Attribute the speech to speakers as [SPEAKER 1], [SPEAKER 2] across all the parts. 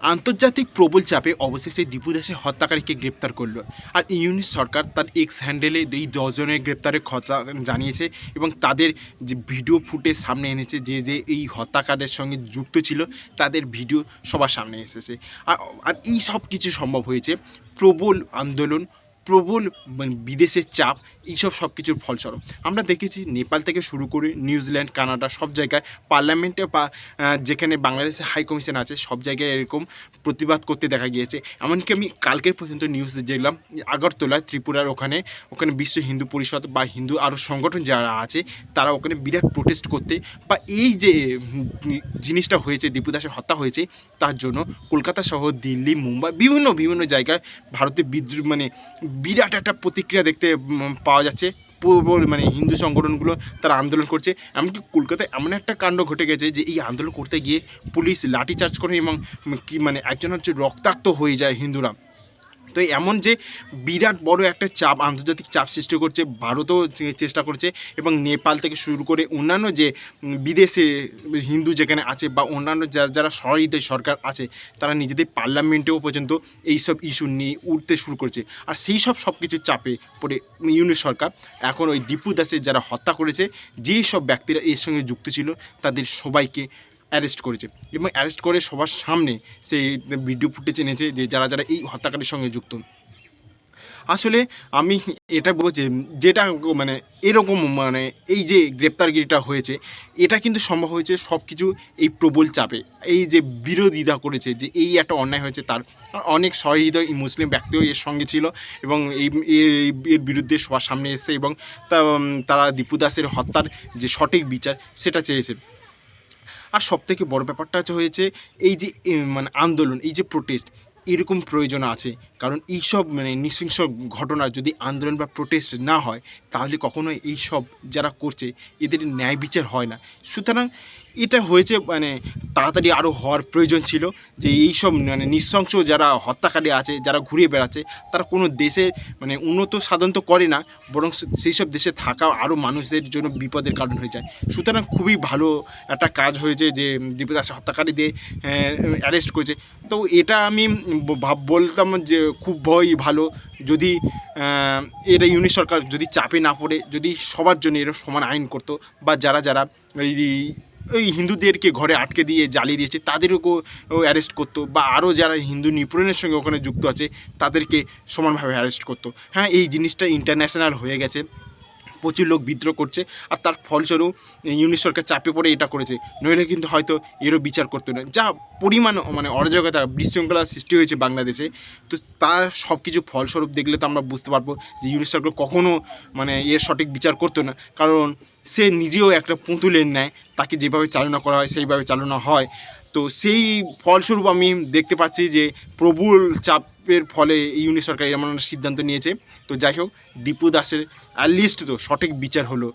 [SPEAKER 1] আন্তর্জাতিক প্রবল চাপে অবশেষে দীপু দাসের হত্যাকারীকে গ্রেপ্তার করল। আর ইউনিট সরকার তার এক্স হ্যান্ডেলে এই দশজনের গ্রেপ্তারের খরচা জানিয়েছে এবং তাদের যে ভিডিও ফুটে সামনে এনেছে যে যে এই হত্যাকারের সঙ্গে যুক্ত ছিল, তাদের ভিডিও সবার সামনে এসেছে। আর আর এই সব কিছু সম্ভব হয়েছে প্রবল আন্দোলন প্রবল মানে বিদেশের চাপ, এইসব সব কিছুর ফলস্বরূপ। আমরা দেখেছি নেপাল থেকে শুরু করে নিউজিল্যান্ড, কানাডা সব জায়গায় পার্লামেন্টে বা যেখানে বাংলাদেশে হাই কমিশন আছে, সব জায়গায় এরকম প্রতিবাদ করতে দেখা গিয়েছে। এমনকি আমি কালকের পর্যন্ত নিউজ দেখলাম আগরতলায় ত্রিপুরার ওখানে ওখানে বিশ্ব হিন্দু পরিষদ বা হিন্দু আরও সংগঠন যারা আছে, তারা ওখানে বিরাট প্রোটেস্ট করতে বা এই যে জিনিসটা হয়েছে, দীপু দাসের হত্যা হয়েছে, তার জন্য কলকাতা সহ দিল্লি, মুম্বাই, বিভিন্ন বিভিন্ন জায়গায় ভারতে বিদ্রোহ মানে বিরাট একটা প্রতিক্রিয়া দেখতে পাওয়া যাচ্ছে। পূর্ব মানে হিন্দু সংগঠনগুলো তারা আন্দোলন করছে। এমনকি কলকাতায় এমন একটা কাণ্ড ঘটে গেছে যে, এই আন্দোলন করতে গিয়ে পুলিশ লাঠিচার্জ করে এবং কি মানে একজন হচ্ছে রক্তাক্ত হয়ে যায় হিন্দুরা। তো এমন যে বিরাট বড় একটা চাপ, আন্তর্জাতিক চাপ সৃষ্টি করছে, ভারতও চেষ্টা করছে এবং নেপাল থেকে শুরু করে অন্যান্য যে বিদেশে হিন্দু যেখানে আছে বা অন্যান্য যারা যারা সহৃদয় সরকার আছে, তারা নিজেদের পার্লামেন্টেও পর্যন্ত এইসব ইস্যু নিয়ে উঠতে শুরু করছে। আর সেই সব সব কিছু চাপে পড়ে ইউনিট সরকার, এখন ওই দীপু দাসের যারা হত্যা করেছে, যেই সব ব্যক্তিরা এর সঙ্গে যুক্ত ছিল, তাদের সবাইকে অ্যারেস্ট করেছে। এবং অ্যারেস্ট করে সবার সামনে সেই ভিডিও ফুটেজ এনেছে যে যারা যারা এই হত্যাকারীর সঙ্গে যুক্ত। আসলে আমি এটা বলছি যেটা মানে এরকম মানে এই যে গ্রেপ্তারগিরিটা হয়েছে, এটা কিন্তু সম্ভব হয়েছে সব কিছু এই প্রবল চাপে। এই যে বিরোধিতা করেছে যে এই একটা অন্যায় হয়েছে তার অনেক সহৃদয় মুসলিম ব্যক্তিও এর সঙ্গে ছিল এবং এই এর বিরুদ্ধে সবার সামনে এসেছে এবং তারা দীপু দাসের হত্যার যে সঠিক বিচার সেটা চেয়েছে। আর সবথেকে বড় ব্যাপারটা হয়েছে এই যে মানে আন্দোলন, এই যে প্রোটেস্ট এরকম প্রয়োজন আছে। কারণ এইসব মানে নৃশংস ঘটনা যদি আন্দোলন বা প্রোটেস্ট না হয়, তাহলে কখনো এইসব যারা করছে, এদের ন্যায় বিচার হয় না। সুতরাং এটা হয়েছে মানে তাড়াতাড়ি আরও হওয়ার প্রয়োজন ছিল যে এইসব মানে নৃশংস যারা হত্যাকারী আছে, যারা ঘুরে বেড়াচ্ছে, তারা কোনো দেশে মানে উন্নত সাধন তো করে না, বরং সেই সব দেশে থাকা আরও মানুষদের জন্য বিপদের কারণ হয়ে যায়। সুতরাং খুবই ভালো একটা কাজ হয়েছে যে দীপদাস হত্যাকারীদের অ্যারেস্ট করেছে। তো এটা আমি ভাব বলতাম যে খুব ভয় ভালো। যদি এটা ইউনিট সরকার যদি চাপে না পড়ে, যদি সবার জন্য এরকম সমান আইন করতো, বা যারা যারা এই ওই হিন্দুদেরকে ঘরে আটকে দিয়ে জ্বালিয়ে দিয়েছে তাদেরকেও অ্যারেস্ট করতো বা আরও যারা হিন্দু নিপুণের সঙ্গে ওখানে যুক্ত আছে, তাদেরকে সমানভাবে অ্যারেস্ট করতো। হ্যাঁ এই জিনিসটা ইন্টারন্যাশনাল হয়ে গেছে। প্রচুর লোক বিদ্রোহ করছে আর তার ফলস্বরূপ ইউনিট সরকার চাপে পড়ে এটা করেছে। নইলে কিন্তু হয়তো এরও বিচার করতো না। যা পরিমাণ মানে অরাজকতা, বিশৃঙ্খলা সৃষ্টি হয়েছে বাংলাদেশে, তো তার সব কিছু ফলস্বরূপ দেখলে তো আমরা বুঝতে পারব যে ইউনিট সরকার কখনও মানে এর সঠিক বিচার করতো না। কারণ সে নিজেও একটা পুঁতুলের ন্যায়, তাকে যেভাবে চালনা করা হয়, সেইভাবে চালনা হয়। তো সেই ফলস্বরূপ আমি দেখতে পাচ্ছি যে প্রবল চাপের ফলে ইউনি সরকার এমন একটা সিদ্ধান্ত নিয়েছে। তো যাই হোক, দীপু দাসের অ্যাটলিস্ট তো সঠিক বিচার হলো।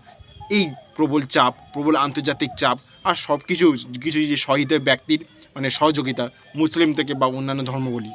[SPEAKER 1] এই প্রবল চাপ, প্রবল আন্তর্জাতিক চাপ আর সব কিছু কিছু যে সহিত ব্যক্তির মানে সহযোগিতা, মুসলিম থেকে বা অন্যান্য ধর্ম বলি